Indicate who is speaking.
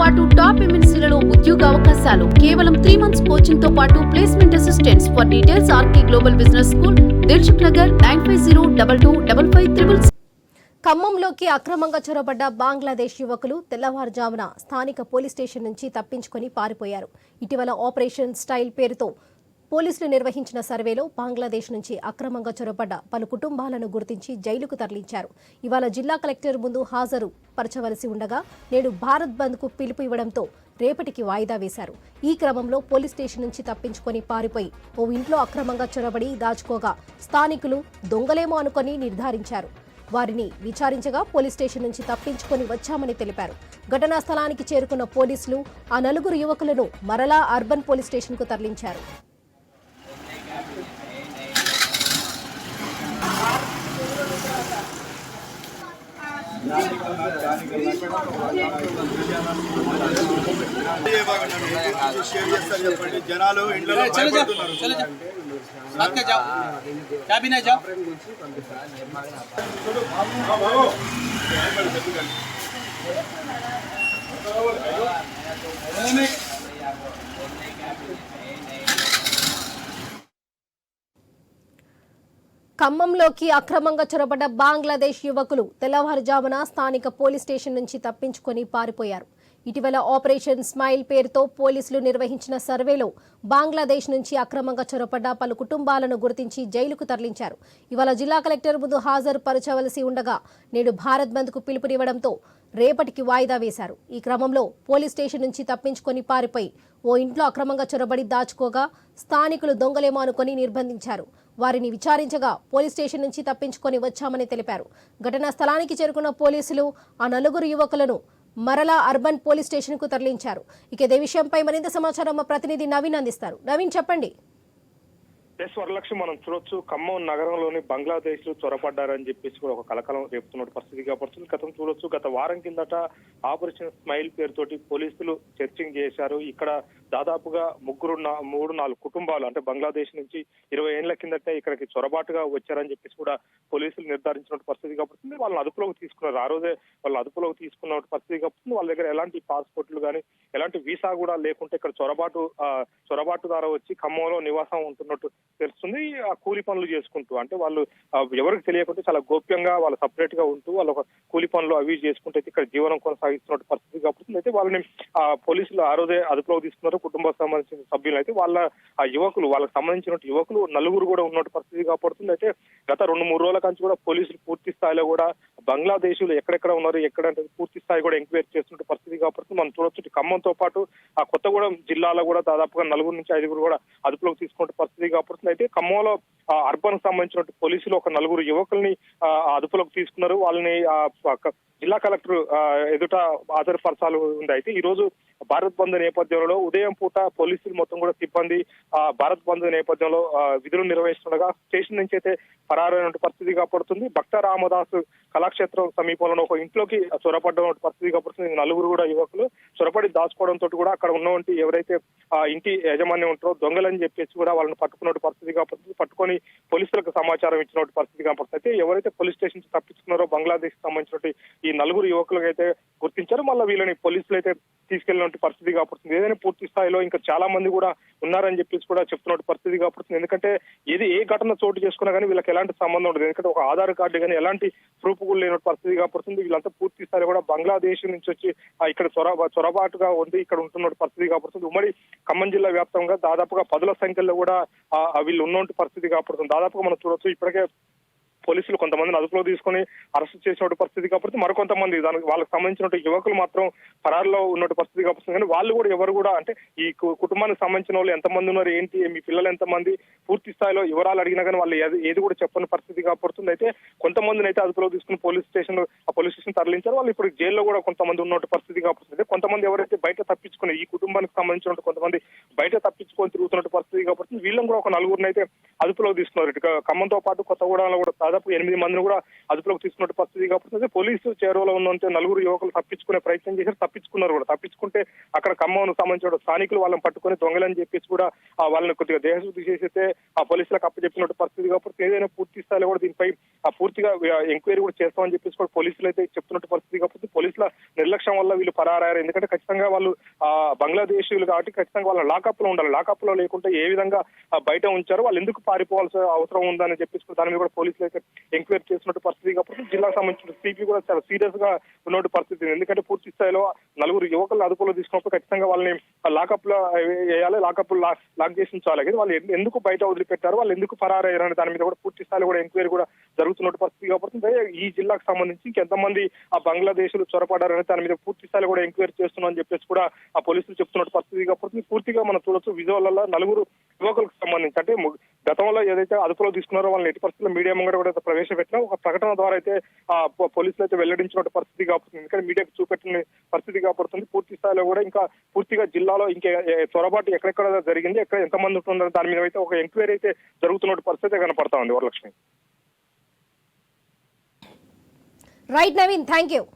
Speaker 1: పాటు టాప్ ఎంఎన్సీలలో ఉద్యోగ అవకాశాలు. కేవలం త్రీ మంత్స్ కోచింగ్తో పాటు placement assistants for details R K Global Business School Dilsukh Nagar nine five zero double two double five triple
Speaker 2: ఖమ్మంలోకి అక్రమంగా చొరబడ్డ బంగ్లాదేశ్ యువకులు తెల్లవారుజామున స్థానిక పోలీస్ స్టేషన్ నుంచి తప్పించుకొని పారిపోయారు. ఇటీవల ఆపరేషన్ స్టైల్ పేరుతో పోలీసులు నిర్వహించిన సర్వేలో బంగ్లాదేశ్ నుంచి అక్రమంగా చొరబడ్డ పలు కుటుంబాలను గుర్తించి జైలుకు తరలించారు. ఇవాళ జిల్లా కలెక్టర్ ముందు హాజరు పరచవలసి ఉండగా నేడు భారత్ బంద్కు పిలుపు ఇవ్వడంతో రేపటికి వాయిదా వేశారు. ఈ క్రమంలో పోలీస్ స్టేషన్ నుంచి తప్పించుకొని పారిపోయి ఓ ఇంట్లో అక్రమంగా చొరబడి దాచుకోగా స్థానికులు దొంగలేమో అనుకొని నిర్ధారించారు. వారిని విచారించగా పోలీస్ స్టేషన్ నుంచి తప్పించుకొని వచ్చామని తెలిపారు. ఘటనా స్థలానికి చేరుకున్న పోలీసులు ఆ నలుగురు యువకులను మరలా అర్బన్ పోలీస్ స్టేషన్కు తరలించారు.
Speaker 3: చెప్పండి జనాలు ఇంట్లో
Speaker 4: चलो।
Speaker 2: ఖమ్మంలోకి అక్రమంగా చొరబడ్డ బంగ్లాదేశ్ యువకులు తెల్లవారుజామున స్థానిక పోలీస్ స్టేషన్ నుంచి తప్పించుకొని పారిపోయారు. ఇటీవల ఆపరేషన్ స్మైల్ పేరుతో పోలీసులు నిర్వహించిన సర్వేలో బంగ్లాదేశ్ నుంచి అక్రమంగా చొరబడ్డ పలు కుటుంబాలను గుర్తించి జైలుకు తరలించారు. ఇవాళ జిల్లా కలెక్టర్ ముందు హాజరు పరచవలసి ఉండగా నేడు భారత్ బంద్కు పిలుపునివ్వడంతో రేపటికి వాయిదా వేశారు. ఈ క్రమంలో పోలీస్ స్టేషన్ నుంచి తప్పించుకొని పారిపోయి ఓ ఇంట్లో అక్రమంగా చొరబడి దాచుకోగా స్థానికులు దొంగలేమో అనుకుని నిర్బంధించారు. వారిని విచారించగా పోలీస్ స్టేషన్ నుంచి తప్పించుకొని వచ్చామని తెలిపారు. ఘటనా స్థలానికి చేరుకున్న పోలీసులు ఆ నలుగురు యువకులను మరలా అర్బన్ పోలీస్ స్టేషన్కు తరలించారు. ఇక ఇదే విషయంపై మరింత సమాచారం మా ప్రతినిధి నవీన్ అందిస్తారు. నవీన్ చెప్పండి.
Speaker 5: ఎస్ వరలక్ష్మి మనం చూడొచ్చు. ఖమ్మం నగరంలోని బంగ్లాదేశ్లో చొరపడ్డారని చెప్పేసి కూడా ఒక కలకలం రేపుతున్న పరిస్థితి కనపడుతుంది. గతం చూడొచ్చు గత వారం కిందట ఆపరేషన్ స్మైల్ పేరుతోటి పోలీసులు సెర్చింగ్ చేశారు. ఇక్కడ దాదాపుగా ముగ్గురు నా- మూడు నాలుగు కుటుంబాలు అంటే బంగ్లాదేశ్ నుంచి ఇరవై ఏళ్ళ కిందటే ఇక్కడికి చొరబాటుగా వచ్చారని చెప్పేసి కూడా పోలీసులు నిర్ధారించిన పరిస్థితి కాబట్టి వాళ్ళని అదుపులోకి తీసుకున్నారు. ఆ రోజే వాళ్ళ అదుపులోకి తీసుకున్న పరిస్థితి కాబట్టి వాళ్ళ దగ్గర ఎలాంటి పాస్పోర్ట్లు కానీ ఎలాంటి వీసా కూడా లేకుంటే ఇక్కడ చొరబాటు చొరబాటు ద్వారా వచ్చి ఖమ్మంలో నివాసం ఉంటున్నట్టు తెలుస్తుంది. ఆ కూలి పనులు చేసుకుంటూ అంటే వాళ్ళు ఎవరికి తెలియకుండా చాలా గోప్యంగా వాళ్ళు సపరేట్గా ఉంటూ వాళ్ళు ఒక కూలి పనులు అవి చేసుకుంటే అయితే ఇక్కడ జీవనం కొనసాగిస్తున్న పరిస్థితి కాబట్టి అయితే వాళ్ళని పోలీసులు ఆ రోజే అదుపులోకి తీసుకున్నారు. కుటుంబ సంబంధించిన సభ్యులు అయితే వాళ్ళ ఆ యువకులు వాళ్ళకి సంబంధించిన యువకులు నలుగురు కూడా ఉన్నట్టు పరిస్థితి కాపాడుతుంది అయితే గత రెండు మూడు రోజుల నుంచి కూడా పోలీసులు పూర్తి స్థాయిలో కూడా బంగ్లాదేశీలు ఎక్కడెక్కడ ఉన్నారు ఎక్కడంటే పూర్తి స్థాయి కూడా ఎంక్వైరీ చేస్తున్న పరిస్థితి కాబట్టి మనం చూడొచ్చు ఖమ్మంతో పాటు ఆ కొత్తగూడెం జిల్లాలో కూడా దాదాపుగా నలుగురు నుంచి ఐదుగురు కూడా అదుపులోకి తీసుకున్న పరిస్థితి కాబట్టి అయితే ఖమ్మంలో అర్బన్ సంబంధించిన పోలీసులు ఒక నలుగురు యువకుల్ని ఆ, అదుపులోకి తీసుకున్నారు. వాళ్ళని జిల్లా కలెక్టర్ ఆ, ఎదుట హాజరుపరచాలి ఉంది. అయితే ఈ రోజు భారత్ బంద్ నేపథ్యంలో ఉదయం పూట పోలీసులు మొత్తం కూడా సిబ్బంది ఆ భారత్ బంద్ నేపథ్యంలో విధులు నిర్వహిస్తుండగా స్టేషన్ నుంచి అయితే పరారైన పరిస్థితి కాబడుతుంది భక్త రామదాస్ కళాక్షేత్రం సమీపంలో ఒక ఇంట్లోకి చొరపడ్డ పరిస్థితి కాపాడుతుంది నలుగురు కూడా యువకులు చొరపడి దాచుకోవడంతో కూడా అక్కడ ఉన్నటువంటి ఎవరైతే ఆ ఇంటి యాజమాన్యం ఉంటారో దొంగలని చెప్పేసి కూడా వాళ్ళని పట్టుకున్నట్టు పరిస్థితి కాపాడుతుంది పట్టుకొని పోలీసులకు సమాచారం ఇచ్చిన పరిస్థితి కాబట్టి అయితే ఎవరైతే పోలీస్ స్టేషన్ తప్పించుకున్నారో బంగ్లాదేశ్ సంబంధించినటువంటి ఈ నలుగురు యువకులకు అయితే గుర్తించారు. మళ్ళీ వీళ్ళని పోలీసులు అయితే తీసుకెళ్ళిన పరిస్థితి కాబడుతుంది ఏదైనా పూర్తి స్థాయిలో ఇంకా చాలా మంది కూడా ఉన్నారని చెప్పేసి కూడా చెప్తున్నట్టు పరిస్థితి కాబడుతుంది ఎందుకంటే ఏది ఏ ఘటన చోటు చేసుకున్నా కానీ వీళ్ళకి ఎలాంటి సంబంధం ఉండదు. ఎందుకంటే ఒక ఆధార్ కార్డు కానీ ఎలాంటి ప్రూఫ్ కూడా లేని పరిస్థితి కాబడుతుంది వీళ్ళంతా పూర్తి స్థాయిలో కూడా బంగ్లాదేశ్ నుంచి వచ్చి ఇక్కడ చొరబ చొరబాటుగా ఉంది ఇక్కడ ఉంటున్న పరిస్థితి కాబడుతుంది ఉమ్మడి ఖమ్మం జిల్లా వ్యాప్తంగా దాదాపుగా పదుల సంఖ్యలో కూడా వీళ్ళు ఉన్నటువంటి పరిస్థితి కాబడుతుంది దాదాపుగా మనం చూడొచ్చు ఇప్పటికే పోలీసులు కొంతమందిని అదుపులో తీసుకొని అరెస్ట్ చేసిన పరిస్థితి కాబట్టి మరికొంతమంది దానికి వాళ్ళకి సంబంధించిన యువకులు మాత్రం పరారులో ఉన్న పరిస్థితి కాబట్టి కానీ వాళ్ళు కూడా ఎవరు కూడా అంటే ఈ కుటుంబానికి సంబంధించిన వాళ్ళు ఎంతమంది ఉన్నారు ఏంటి మీ పిల్లలు ఎంతమంది పూర్తి స్థాయిలో వివరాలు అడిగినా కానీ వాళ్ళు ఏది- ఏది కూడా చెప్పని పరిస్థితి కాబడుతుంది. అయితే కొంతమందిని అయితే అదుపులో తీసుకుని పోలీస్ స్టేషన్ ఆ పోలీస్ స్టేషన్ తరలించారు. వాళ్ళు ఇప్పుడు జైల్లో కూడా కొంతమంది ఉన్నట్టు పరిస్థితి కాబట్టి అయితే కొంతమంది ఎవరైతే బయట తప్పించుకుని ఈ కుటుంబానికి సంబంధించిన కొంతమంది బయట తప్పించుకొని తిరుగుతున్నట్టు పరిస్థితి కాబట్టి వీళ్ళని కూడా ఒక నలుగురిని అయితే అదుపులో తీసుకున్నారు. ఇటు ఖమ్మంతో పాటు కొత్తగూడలో కూడా దాదాపు ఎనిమిది మందిని కూడా అదుపులోకి తీసుకున్నట్టు పరిస్థితి కాబట్టి పోలీసు చేరువలో ఉన్నంత నలుగురు యువకులు తప్పించుకునే ప్రయత్నం చేశారు. తప్పించుకున్నారు కూడా. తప్పించుకుంటే అక్కడ ఖమ్మంకు సంబంధించిన స్థానికులు వాళ్ళని పట్టుకొని దొంగలని చెప్పేసి కూడా ఆ వాళ్ళని కొద్దిగా దేహశుద్ధి చేసేస్తే ఆ పోలీసులకు అప్పచెప్పినట్టు పరిస్థితి కాబట్టి ఏదైనా పూర్తి స్థాయిలో కూడా దీనిపై ఆ పూర్తిగా ఎంక్వైరీ కూడా చేస్తామని చెప్పేసి కూడా పోలీసులు అయితే చెప్తున్నట్టు పరిస్థితి కాబట్టి పోలీసుల నిర్లక్ష్యం వల్ల వీళ్ళు పరారయ్యారు. ఎందుకంటే ఖచ్చితంగా వాళ్ళు ఆ బంగ్లాదేశీయులు కాబట్టి ఖచ్చితంగా వాళ్ళ లాకప్లో ఉండాలి. లాకప్లో లేకుంటే ఏ విధంగా బయట ఉంచారు వాళ్ళు ఎందుకు పారిపోవాల్సిన అవసరం ఉందని చెప్పేసి దాని మీద కూడా పోలీసులు అయితే ఎంక్వైరీ చేస్తున్నట్టు పరిస్థితి. కాబట్టి జిల్లాకు సంబంధించిన సిపి కూడా చాలా సీరియస్గా ఉన్నట్టు పరిస్థితి ఎందుకంటే పూర్తి స్థాయిలో నలుగురు యువకులను అదుపులో తీసుకున్నప్పుడు ఖచ్చితంగా వాళ్ళని లాకప్లో వేయాలి లాకప్ లాక్ చేసి ఉంచాలి. వాళ్ళు ఎందుకు బయట వదిలిపెట్టారు? వాళ్ళు ఎందుకు పరారయ్యారు? అనే దాని మీద కూడా పూర్తి స్థాయిలో కూడా ఎంక్వైరీ కూడా జరుగుతున్నట్టు పరిస్థితి కాబట్టి ఈ జిల్లాకు సంబంధించి ఇంకెంతమంది ఆ బంగ్లాదేశ్ చొరపడ్డారు దాని మీద పూర్తి స్థాయిలో కూడా ఎంక్వైరీ చేస్తున్నామని చెప్పేసి కూడా ఆ పోలీసులు చెప్తున్నట్టు పరిస్థితి కాబట్టి పూర్తిగా మనం చూడొచ్చు. విజువల్లో నలుగురు యువకులకు సంబంధించి అంటే గతంలో ఏదైతే అదుపులో తీసుకున్నారో వాళ్ళని ఎట్టి పరిస్థితుల్లో మీడియా ముంగడ కూడా ప్రవేశపెట్టినా ఒక ప్రకటన ద్వారా అయితే ఆ పోలీసులు అయితే వెల్లడించినట్టు పరిస్థితి కాబడుతుంది ఎందుకంటే మీడియాకు చూపెట్టిన పరిస్థితి కాబడుతుంది. పూర్తి స్థాయిలో కూడా ఇంకా పూర్తిగా జిల్లాలో ఇంకా ఏ- చొరబాటు ఎక్కడెక్కడ జరిగింది ఎక్కడ ఎంతమంది ఉంటుందో దాని మీద అయితే ఒక ఎంక్వైరీ అయితే జరుగుతున్న పరిస్థితి కనపడతా ఉంది Varalakshmi.
Speaker 2: Right, Naveen. Thank you.